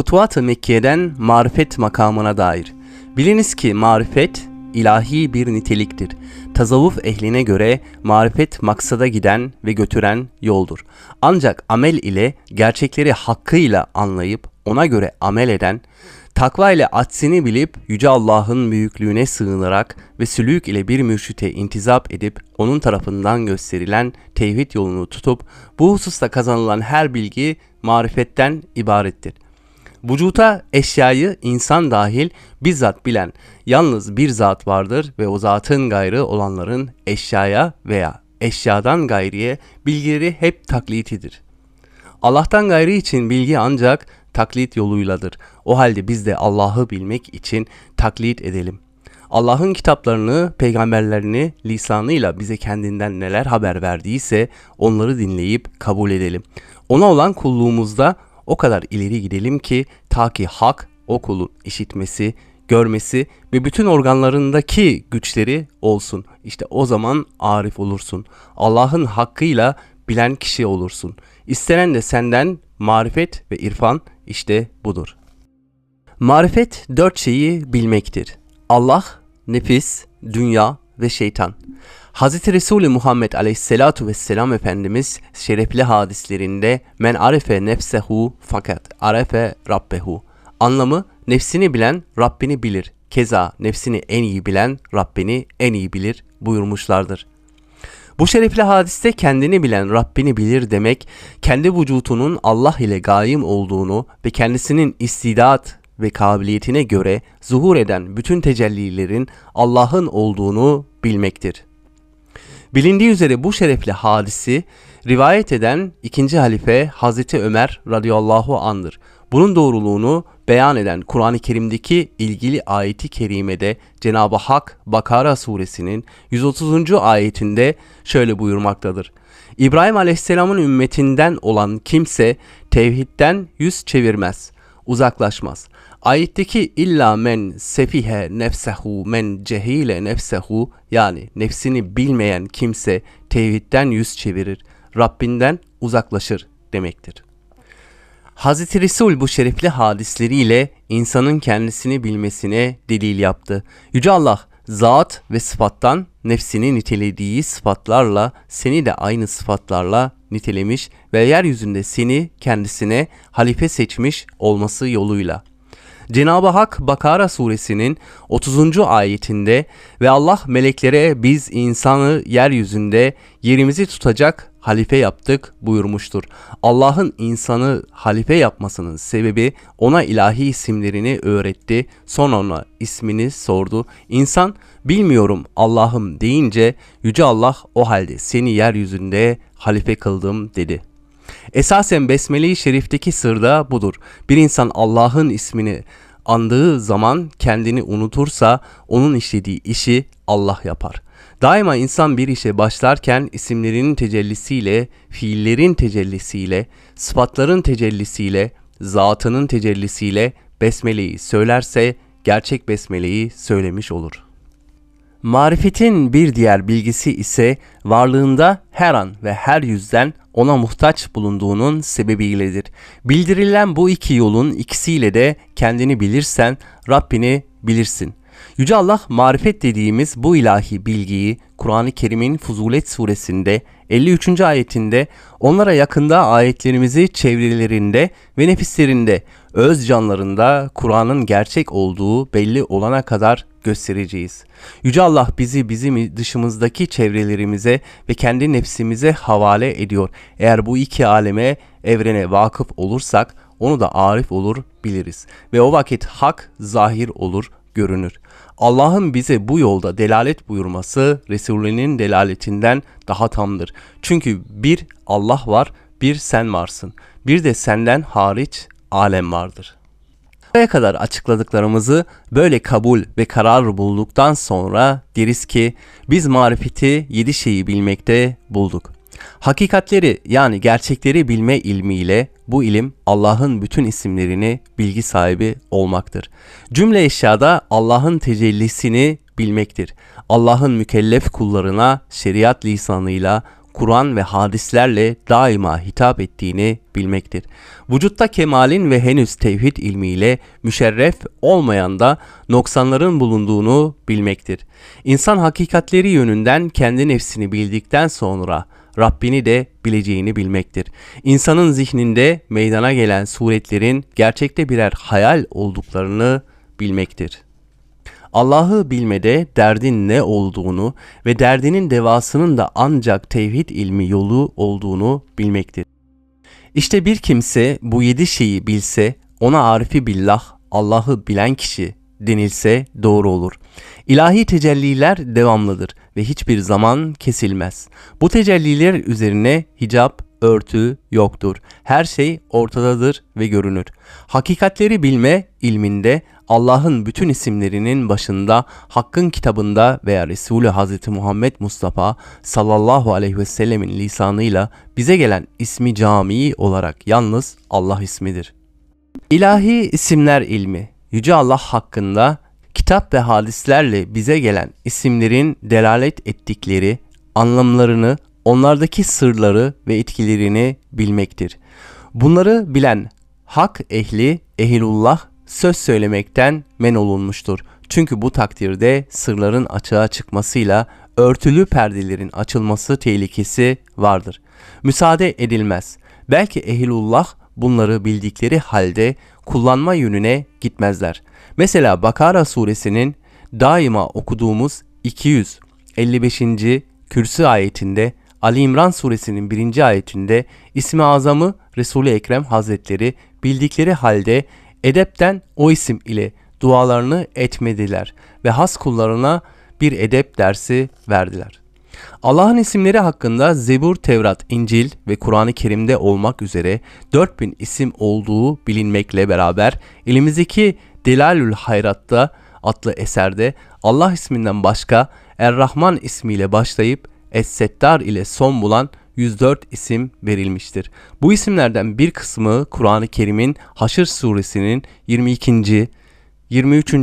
Futuhat-ı Mekke'den marifet makamına dair. Biliniz ki marifet ilahi bir niteliktir. Tasavvuf ehline göre marifet maksada giden ve götüren yoldur. Ancak amel ile gerçekleri hakkıyla anlayıp ona göre amel eden, takva ile atsini bilip Yüce Allah'ın büyüklüğüne sığınarak ve sülük ile bir mürşite intizap edip onun tarafından gösterilen tevhid yolunu tutup bu hususta kazanılan her bilgi marifetten ibarettir. Vücuta eşyayı insan dahil bizzat bilen yalnız bir zat vardır ve o zatın gayrı olanların eşyaya veya eşyadan gayriye bilgileri hep taklitidir. Allah'tan gayri için bilgi ancak taklit yoluyladır. O halde biz de Allah'ı bilmek için taklit edelim. Allah'ın kitaplarını, peygamberlerini lisanıyla bize kendinden neler haber verdiyse onları dinleyip kabul edelim. Ona olan kulluğumuzda o kadar ileri gidelim ki ta ki hak o kulun işitmesi, görmesi ve bütün organlarındaki güçleri olsun. İşte o zaman arif olursun. Allah'ın hakkıyla bilen kişi olursun. İstenen de senden marifet ve irfan işte budur. Marifet dört şeyi bilmektir. Allah, nefis, dünya ve şeytan. Hz. Resulü Muhammed Aleyhisselatu Vesselam Efendimiz şerefli hadislerinde men arefe nefsehu fakat arefe rabbehu. Anlamı nefsini bilen Rabbini bilir. Keza nefsini en iyi bilen Rabbini en iyi bilir buyurmuşlardır. Bu şerefli hadiste kendini bilen Rabbini bilir demek, kendi vücutunun Allah ile gayim olduğunu ve kendisinin istidat ve kabiliyetine göre zuhur eden bütün tecellilerin Allah'ın olduğunu bilmektir. Bilindiği üzere bu şerefli hadisi rivayet eden ikinci halife Hazreti Ömer radıyallahu andır. Bunun doğruluğunu beyan eden Kur'an-ı Kerim'deki ilgili ayeti kerimede Cenab-ı Hak Bakara suresinin 130. ayetinde şöyle buyurmaktadır. İbrahim Aleyhisselam'ın ümmetinden olan kimse tevhidden yüz çevirmez, uzaklaşmaz. Ayetteki illa men sefihe nefsehu men cehile nefsehu yani nefsini bilmeyen kimse tevhidden yüz çevirir, Rabbinden uzaklaşır demektir. Hz. Resul bu şerefli hadisleriyle insanın kendisini bilmesine delil yaptı. Yüce Allah zat ve sıfattan nefsini nitelediği sıfatlarla seni de aynı sıfatlarla nitelemiş ve yeryüzünde seni kendisine halife seçmiş olması yoluyla. Cenab-ı Hak Bakara suresinin 30. ayetinde ve Allah meleklere biz insanı yeryüzünde yerimizi tutacak halife yaptık buyurmuştur. Allah'ın insanı halife yapmasının sebebi ona ilahi isimlerini öğretti. Sonra ona ismini sordu. İnsan bilmiyorum Allah'ım deyince Yüce Allah o halde seni yeryüzünde halife kıldım dedi. Esasen Besmele-i Şerif'teki sırda budur. Bir insan Allah'ın ismini andığı zaman kendini unutursa onun işlediği işi Allah yapar. Daima insan bir işe başlarken isimlerinin tecellisiyle, fiillerin tecellisiyle, sıfatların tecellisiyle, zatının tecellisiyle besmeleyi söylerse gerçek besmeleyi söylemiş olur.'' Marifetin bir diğer bilgisi ise varlığında her an ve her yüzden ona muhtaç bulunduğunun sebebiyledir. Bildirilen bu iki yolun ikisiyle de kendini bilirsen Rabbini bilirsin. Yüce Allah marifet dediğimiz bu ilahi bilgiyi Kur'an-ı Kerim'in Fuzulet suresinde 53. ayetinde onlara yakında ayetlerimizi çevrelerinde ve nefislerinde öz canlarında Kur'an'ın gerçek olduğu belli olana kadar göstereceğiz. Yüce Allah bizi bizim dışımızdaki çevrelerimize ve kendi nefsimize havale ediyor. Eğer bu iki aleme, evrene vakıf olursak onu da arif olur biliriz. Ve o vakit hak zahir olur, görünür. Allah'ın bize bu yolda delalet buyurması Resulünün delaletinden daha tamdır. Çünkü bir Allah var, bir sen varsın. Bir de senden hariç alem vardır. Buraya kadar açıkladıklarımızı böyle kabul ve karar bulduktan sonra deriz ki biz marifeti yedi şeyi bilmekte bulduk. Hakikatleri yani gerçekleri bilme ilmiyle bu ilim Allah'ın bütün isimlerini bilgi sahibi olmaktır. Cümle eşyada Allah'ın tecellisini bilmektir. Allah'ın mükellef kullarına şeriat lisanıyla Kur'an ve hadislerle daima hitap ettiğini bilmektir. Vücutta kemalin ve henüz tevhid ilmiyle müşerref olmayan da noksanların bulunduğunu bilmektir. İnsan hakikatleri yönünden kendi nefsini bildikten sonra Rabbini de bileceğini bilmektir. İnsanın zihninde meydana gelen suretlerin gerçekte birer hayal olduklarını bilmektir. Allah'ı bilmede derdin ne olduğunu ve derdinin devasının da ancak tevhid ilmi yolu olduğunu bilmektir. İşte bir kimse bu yedi şeyi bilse ona arifi billah Allah'ı bilen kişi denilse doğru olur. İlahi tecelliler devamlıdır ve hiçbir zaman kesilmez. Bu tecelliler üzerine hicap, örtü yoktur. Her şey ortadadır ve görünür. Hakikatleri bilme ilminde Allah'ın bütün isimlerinin başında Hakk'ın kitabında veya Resulü Hazreti Muhammed Mustafa sallallahu aleyhi ve sellemin lisanıyla bize gelen ismi camii olarak yalnız Allah ismidir. İlahi isimler ilmi Yüce Allah hakkında kitap ve hadislerle bize gelen isimlerin delalet ettikleri anlamlarını, onlardaki sırları ve etkilerini bilmektir. Bunları bilen hak ehli, ehilullah söz söylemekten men olunmuştur. Çünkü bu takdirde sırların açığa çıkmasıyla örtülü perdelerin açılması tehlikesi vardır. Müsaade edilmez. Belki ehilullah bunları bildikleri halde kullanma yönüne gitmezler. Mesela Bakara suresinin daima okuduğumuz 255. kürsü ayetinde Ali İmran suresinin birinci ayetinde ismi azamı Resul-i Ekrem Hazretleri bildikleri halde edepten o isim ile dualarını etmediler ve has kullarına bir edep dersi verdiler. Allah'ın isimleri hakkında Zebur, Tevrat, İncil ve Kur'an-ı Kerim'de olmak üzere 4000 isim olduğu bilinmekle beraber elimizdeki Delalül Hayrat'ta adlı eserde Allah isminden başka Er-Rahman ismiyle başlayıp Es-Settar ile son bulan 104 isim verilmiştir. Bu isimlerden bir kısmı Kur'an-ı Kerim'in Haşr suresinin 22. 23.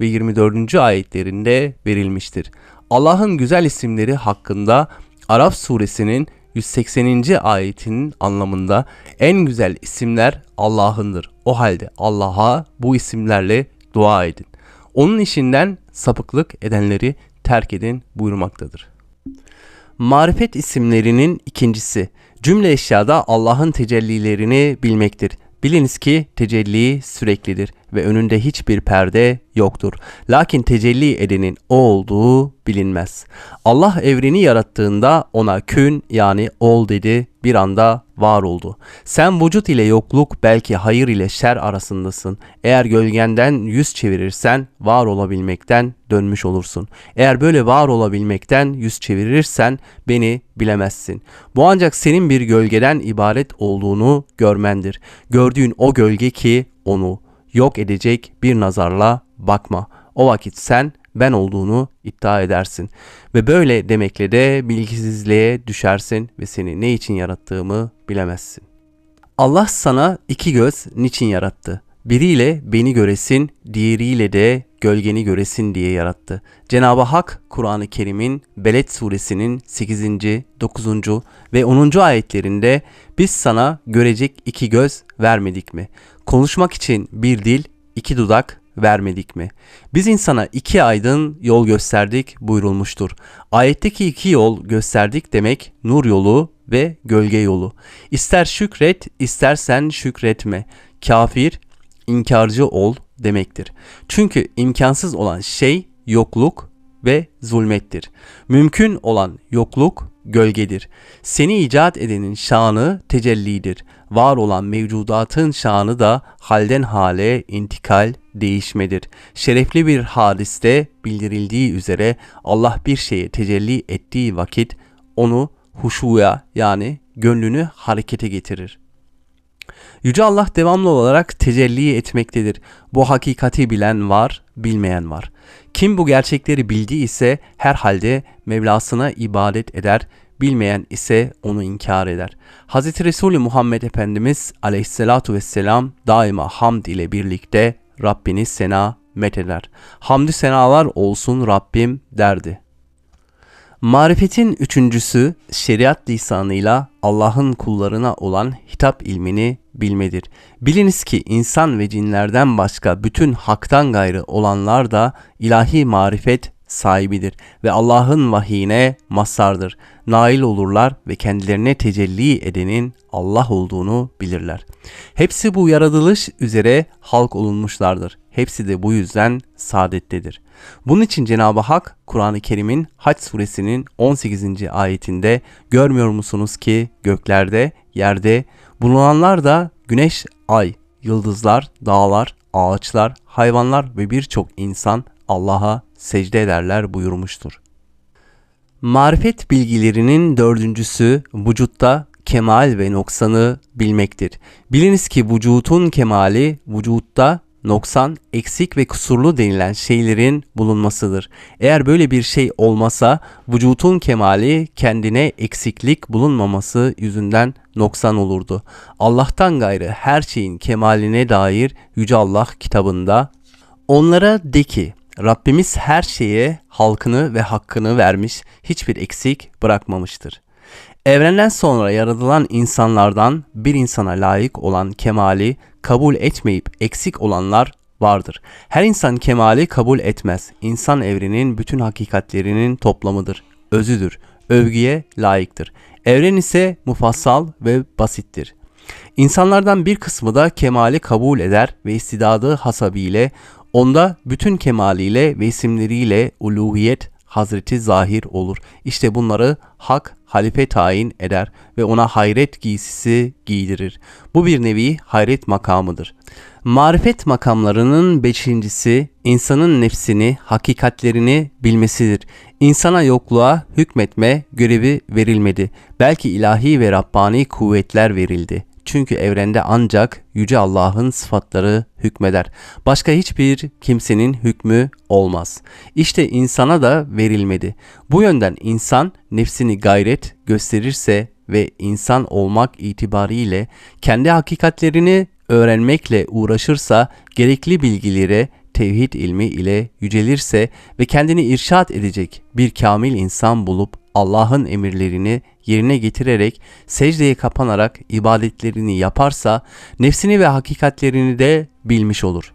ve 24. ayetlerinde verilmiştir. Allah'ın güzel isimleri hakkında Araf suresinin 180. ayetinin anlamında en güzel isimler Allah'ındır. O halde Allah'a bu isimlerle dua edin. Onun işinden sapıklık edenleri terk edin buyurmaktadır. Marifet isimlerinin ikincisi cümle eşyada Allah'ın tecellilerini bilmektir. Biliniz ki tecelli süreklidir ve önünde hiçbir perde yoktur. Lakin tecelli edenin o olduğu bilinmez. Allah evreni yarattığında ona kün yani ol dedi bir anda var oldu. Sen vücut ile yokluk belki hayır ile şer arasındasın. Eğer gölgenden yüz çevirirsen var olabilmekten dönmüş olursun. Eğer böyle var olabilmekten yüz çevirirsen beni bilemezsin. Bu ancak senin bir gölgeden ibaret olduğunu görmendir. Gördüğün o gölge ki onu yok edecek bir nazarla bakma. O vakit sen ben olduğunu iddia edersin. Ve böyle demekle de bilgisizliğe düşersin ve seni ne için yarattığımı bilemezsin. Allah sana iki göz niçin yarattı? Biriyle beni göresin, diğeriyle de gölgeni göresin diye yarattı. Cenab-ı Hak Kur'an-ı Kerim'in Beled suresinin 8. 9. ve 10. ayetlerinde biz sana görecek iki göz vermedik mi? Konuşmak için bir dil, iki dudak vermedik mi? Biz insana iki aydın yol gösterdik buyurulmuştur. Ayetteki iki yol gösterdik demek nur yolu ve gölge yolu. İster şükret, istersen şükretme. Kafir, inkarcı ol demektir. Çünkü imkansız olan şey yokluk ve zulmettir. Mümkün olan yokluk gölgedir. Seni icat edenin şanı tecellidir. Var olan mevcudatın şanı da halden hale intikal değişmedir. Şerefli bir hadiste bildirildiği üzere Allah bir şeye tecelli ettiği vakit onu huşuya yani gönlünü harekete getirir. Yüce Allah devamlı olarak tecelli etmektedir. Bu hakikati bilen var, bilmeyen var. Kim bu gerçekleri bildiği ise herhalde Mevlasına ibadet eder, bilmeyen ise onu inkar eder. Hz. Resulü Muhammed Efendimiz aleyhissalatu vesselam daima hamd ile birlikte Rabbini sena met eder. Hamdü senalar olsun Rabbim derdi. Marifetin üçüncüsü şeriat lisanıyla Allah'ın kullarına olan hitap ilmini bilmedir. Biliniz ki insan ve cinlerden başka bütün haktan gayrı olanlar da ilahi marifet sahibidir ve Allah'ın vahiyine mazhardır. Nail olurlar ve kendilerine tecelli edenin Allah olduğunu bilirler. Hepsi bu yaratılış üzere halk olunmuşlardır. Hepsi de bu yüzden saadettedir. Bunun için Cenab-ı Hak Kur'an-ı Kerim'in Haç suresinin 18. ayetinde görmüyor musunuz ki göklerde, yerde bulunanlar da güneş, ay, yıldızlar, dağlar, ağaçlar, hayvanlar ve birçok insan Allah'a secde ederler buyurmuştur. Marifet bilgilerinin dördüncüsü vücutta kemal ve noksanı bilmektir. Biliniz ki vücutun kemali vücutta noksan, eksik ve kusurlu denilen şeylerin bulunmasıdır. Eğer böyle bir şey olmasa vücutun kemali kendine eksiklik bulunmaması yüzünden noksan olurdu. Allah'tan gayrı her şeyin kemaline dair Yüce Allah kitabında onlara de ki Rabbimiz her şeye halkını ve hakkını vermiş, hiçbir eksik bırakmamıştır. Evrenden sonra yaratılan insanlardan bir insana layık olan kemali kabul etmeyip eksik olanlar vardır. Her insan kemali kabul etmez. İnsan evrenin bütün hakikatlerinin toplamıdır, özüdür, övgüye layıktır. Evren ise mufassal ve basittir. İnsanlardan bir kısmı da kemali kabul eder ve istidadı hasabiyle onda bütün kemaliyle ve isimleriyle uluhiyet Hazreti zahir olur. İşte bunları hak halife tayin eder ve ona hayret giysisi giydirir. Bu bir nevi hayret makamıdır. Marifet makamlarının beşincisi insanın nefsini, hakikatlerini bilmesidir. İnsana yokluğa hükmetme görevi verilmedi. Belki ilahi ve Rabbani kuvvetler verildi. Çünkü evrende ancak Yüce Allah'ın sıfatları hükmeder. Başka hiçbir kimsenin hükmü olmaz. İşte insana da verilmedi. Bu yönden insan nefsini gayret gösterirse ve insan olmak itibariyle kendi hakikatlerini öğrenmekle uğraşırsa gerekli bilgileri tevhid ilmi ile yücelirse ve kendini irşat edecek bir kamil insan bulup Allah'ın emirlerini yerine getirerek secdeye kapanarak ibadetlerini yaparsa nefsini ve hakikatlerini de bilmiş olur.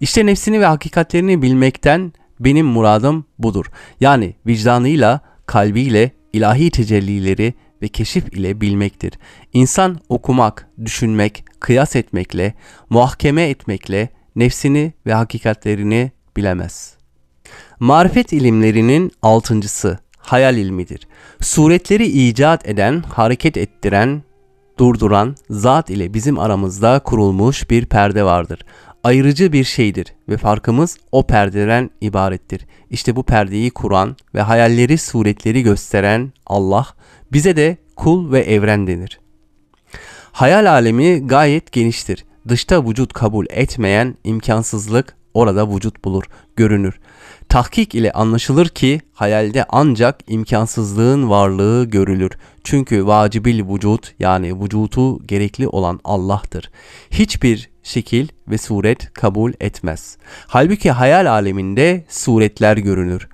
İşte nefsini ve hakikatlerini bilmekten benim muradım budur. Yani vicdanıyla, kalbiyle ilahi tecellileri ve keşif ile bilmektir. İnsan okumak, düşünmek, kıyas etmekle, muhakeme etmekle nefsini ve hakikatlerini bilemez. Marifet ilimlerinin altıncısı hayal ilmidir. Suretleri icat eden, hareket ettiren, durduran zat ile bizim aramızda kurulmuş bir perde vardır. Ayrıcı bir şeydir ve farkımız o perdeden ibarettir. İşte bu perdeyi kuran ve hayalleri suretleri gösteren Allah bize de kul ve evren denir. Hayal alemi gayet geniştir. Dışta vücut kabul etmeyen imkansızlık orada vücut bulur, görünür. Tahkik ile anlaşılır ki hayalde ancak imkansızlığın varlığı görülür. Çünkü vacibil vücut yani vücutu gerekli olan Allah'tır. Hiçbir şekil ve suret kabul etmez. Halbuki hayal aleminde suretler görünür.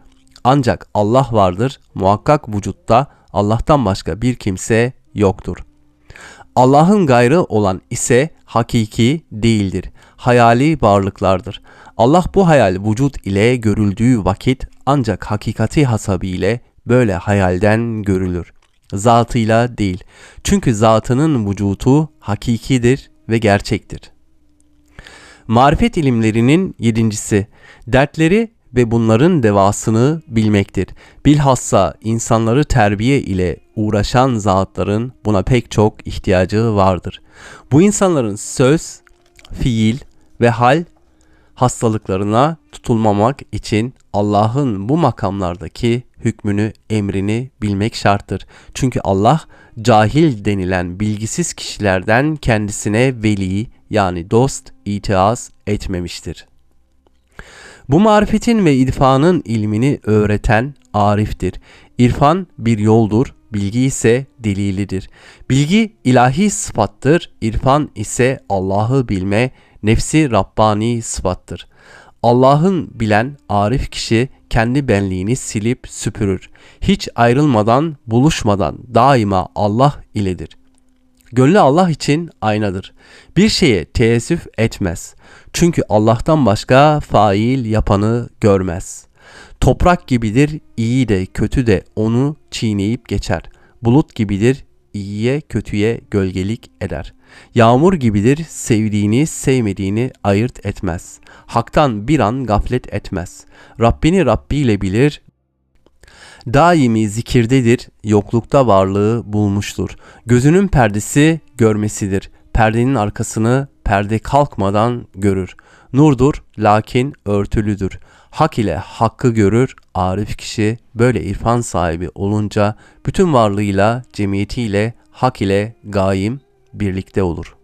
Ancak Allah vardır. Muhakkak vücutta Allah'tan başka bir kimse yoktur. Allah'ın gayrı olan ise hakiki değildir. Hayali varlıklardır. Allah bu hayal vücut ile görüldüğü vakit ancak hakikati hasabiyle böyle hayalden görülür. Zatıyla değil. Çünkü zatının vücutu hakikidir ve gerçektir. Marifet ilimlerinin yedincisi, dertleri ve bunların devasını bilmektir. Bilhassa insanları terbiye ile uğraşan zatların buna pek çok ihtiyacı vardır. Bu insanların söz, fiil ve hal hastalıklarına tutulmamak için Allah'ın bu makamlardaki hükmünü, emrini bilmek şarttır. Çünkü Allah cahil denilen bilgisiz kişilerden kendisine veli yani dost itiaz etmemiştir. Bu marifetin ve irfanın ilmini öğreten ariftir. İrfan bir yoldur, bilgi ise delilidir. Bilgi ilahi sıfattır, irfan ise Allah'ı bilme, nefsi Rabbani sıfattır. Allah'ın bilen arif kişi kendi benliğini silip süpürür. Hiç ayrılmadan, buluşmadan daima Allah iledir. Gönlü Allah için aynadır. Bir şeye teessüf etmez. Çünkü Allah'tan başka fail yapanı görmez. Toprak gibidir, iyi de kötü de onu çiğneyip geçer. Bulut gibidir, iyiye kötüye gölgelik eder. Yağmur gibidir, sevdiğini sevmediğini ayırt etmez. Hak'tan bir an gaflet etmez. Rabbini Rabbiyle bilir, daimi zikirdedir, yoklukta varlığı bulmuştur. Gözünün perdesi görmesidir. Perdenin arkasını perde kalkmadan görür. Nurdur lakin örtülüdür. Hak ile hakkı görür arif kişi böyle irfan sahibi olunca bütün varlığıyla cemiyetiyle hak ile gaim birlikte olur.''